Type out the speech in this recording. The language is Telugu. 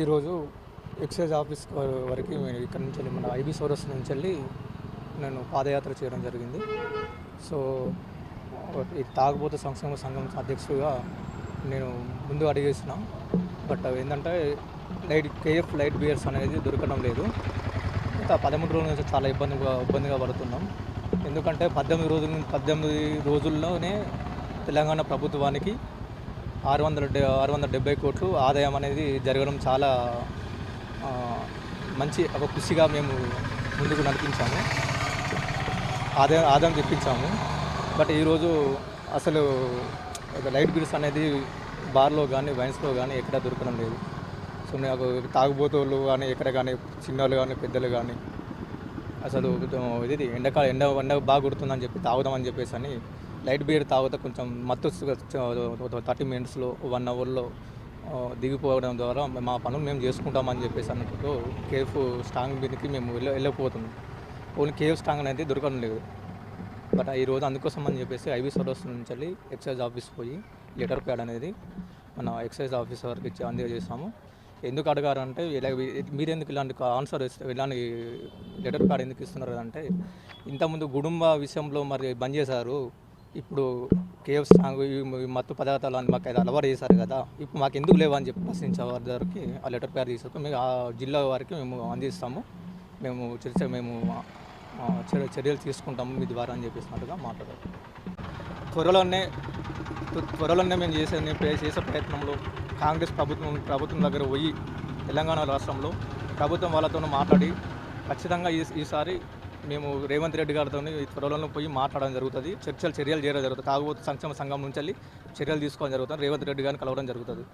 ఈరోజు ఎక్సైజ్ ఆఫీస్ వరకు ఇక్కడ నుంచి వెళ్ళి మన ఐబీ సోరస్ నుంచి వెళ్ళి నేను పాదయాత్ర చేయడం జరిగింది. సో ఈ తాగుబోతు సంక్షేమ సంఘం అధ్యక్షుడిగా నేను ముందు అడిగేసిన బట్ ఏంటంటే లైట్ కేఎఫ్ లైట్ బియర్స్ అనేది దొరకడం లేదు. ఇంకా పదమూడు రోజుల నుంచి చాలా ఇబ్బందిగా ఇబ్బందిగా పడుతున్నాం. ఎందుకంటే పద్దెనిమిది రోజుల పద్దెనిమిది రోజుల్లోనే తెలంగాణ ప్రభుత్వానికి ఆరు వందల డె ఆరు వందల డెబ్బై కోట్లు ఆదాయం అనేది జరగడం చాలా మంచి ఒక కృషిగా మేము ముందుకు నడిపించాము. ఆదాయం ఆదాయం తెప్పించాము. బట్ ఈరోజు అసలు ఒక లైట్ బిల్స్ అనేది బార్లో కానీ వైన్స్లో కానీ ఎక్కడ దొరకడం లేదు. సో నాకు తాగుబోతులు కానీ ఎక్కడ కానీ చిన్నోళ్ళు కానీ పెద్దలు కానీ అసలు ఇది ఎండకాల ఎండ ఎండ బాగా కొడుతుందని చెప్పి తాగుదామని చెప్పేసి అని లైట్ బీర్ తాగితే కొంచెం మత్తు థర్టీ మినిట్స్లో వన్ అవర్లో దిగిపోవడం ద్వారా మా పనులు మేము చేసుకుంటామని చెప్పేసి అన్నట్టు కేఫ్ స్ట్రాంగ్ మీదకి మేము వెళ్ళ వెళ్ళకపోతున్నాం. ఓన్లీ కేఫ్ స్ట్రాంగ్ అనేది దొరకడం లేదు. బట్ ఈరోజు అందుకోసం అని చెప్పేసి ఐబీ సర్వస్ నుంచి వెళ్ళి ఎక్సైజ్ ఆఫీస్ పోయి లెటర్ ప్యాడ్ అనేది మన ఎక్సైజ్ ఆఫీసర్కి ఇచ్చి అందజేసాము ఎందుకు అడగారంటే ఇలా మీరు ఎందుకు ఇలాంటి ఆన్సర్ ఇస్తే ఇలాంటి లెటర్ ప్యాడ్ ఎందుకు ఇస్తున్నారు అంటే ఇంతకుముందు కుటుంబ విషయంలో మరి బంద్ చేశారు. ఇప్పుడు కేఎఫ్ స్ట్రాంగ్ ఈ మత్తు పదార్థాలు అని మాకు అలవాటు చేశారు కదా ఇప్పుడు మాకు ఎందుకు లేవు అని చెప్పి ప్రశ్నించే వారి దగ్గరికి ఆ లెటర్ ప్యాడ్ తీసుకొని మేము ఆ జిల్లా వారికి మేము అందిస్తాము. మేము చర్చ మేము చర్య- చర్యలు తీసుకుంటాము మీ ద్వారా అని చెప్పేసినట్టుగా మాట్లాడారు. త్వరలోనే త్వరలోనే మేము చేసే చేసే ప్రయత్నంలో కాంగ్రెస్ ప్రభుత్వం ప్రభుత్వం దగ్గర పోయి తెలంగాణ రాష్ట్రంలో ప్రభుత్వం వాళ్ళతో మాట్లాడి ఖచ్చితంగా ఈ ఈసారి మేము రేవంత్ రెడ్డి గారితో త్వరలో పోయి మాట్లాడడం జరుగుతుంది. చర్చలు చర్యలు చేయడం జరుగుతుంది. కాకపోతే సంక్షేమ సంఘం నుంచి వెళ్ళి చర్యలు తీసుకోవడం జరుగుతుంది. రేవంత్ రెడ్డి గారిని కలవడం జరుగుతుంది.